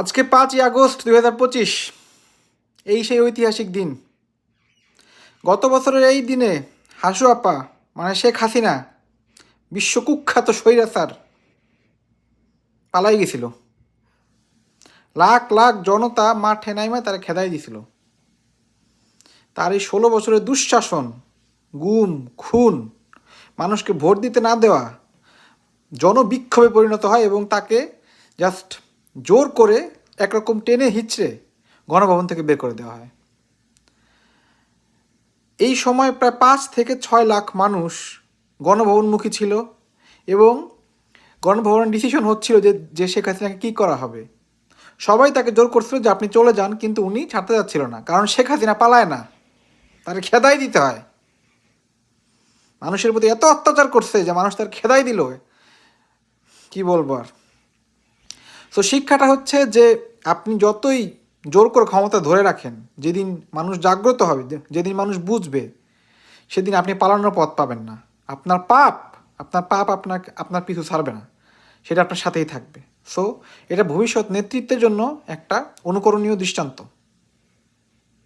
আজকে পাঁচই আগস্ট দুই হাজার পঁচিশ, এই সেই ঐতিহাসিক দিন। গত বছরের এই দিনে হাসু আপা মানে শেখ হাসিনা, বিশ্বকুখ্যাত স্বৈরাচার পালাই গেছিল। লাখ লাখ জনতা মাঠে নাইমা তারা খেদাই দিছিল। তার এই ষোলো বছরের দুঃশাসন, গুম, খুন, মানুষকে ভোট দিতে না দেওয়া, জনবিক্ষোভে পরিণত হয় এবং তাকে জাস্ট জোর করে একরকম টেনে হিচড়ে গণভবন থেকে বের করে দেওয়া হয়। এই সময় প্রায় পাঁচ থেকে ছয় লাখ মানুষ গণভবনমুখী ছিল এবং গণভবনের ডিসিশন হচ্ছিল যে যে শেখ হাসিনাকে কী করা হবে। সবাই তাকে জোর করছিল যে, আপনি চলে যান, কিন্তু উনি ছাড়তে যাচ্ছিল না, কারণ শেখ হাসিনা পালায় না। তাকে খেদাই দিতে হয়। মানুষের প্রতি এত অত্যাচার করছে যে, মানুষ তার খেদাই দিল। কি বলব আর? তো শিক্ষাটা হচ্ছে যে আপনি যতই জোর করে ক্ষমতা ধরে রাখেন, যেদিন মানুষ জাগ্রত হবে, যেদিন মানুষ বুঝবে, সেদিন আপনি পালানোর পথ পাবেন না। আপনার পাপ আপনার পাপ আপনার আপনার পিছু ছাড়বে না। সেটা আপনার সাথেই থাকবে। সো এটা ভবিষ্যৎ নেতৃত্বের জন্য একটা অনুকরণীয় দৃষ্টান্ত।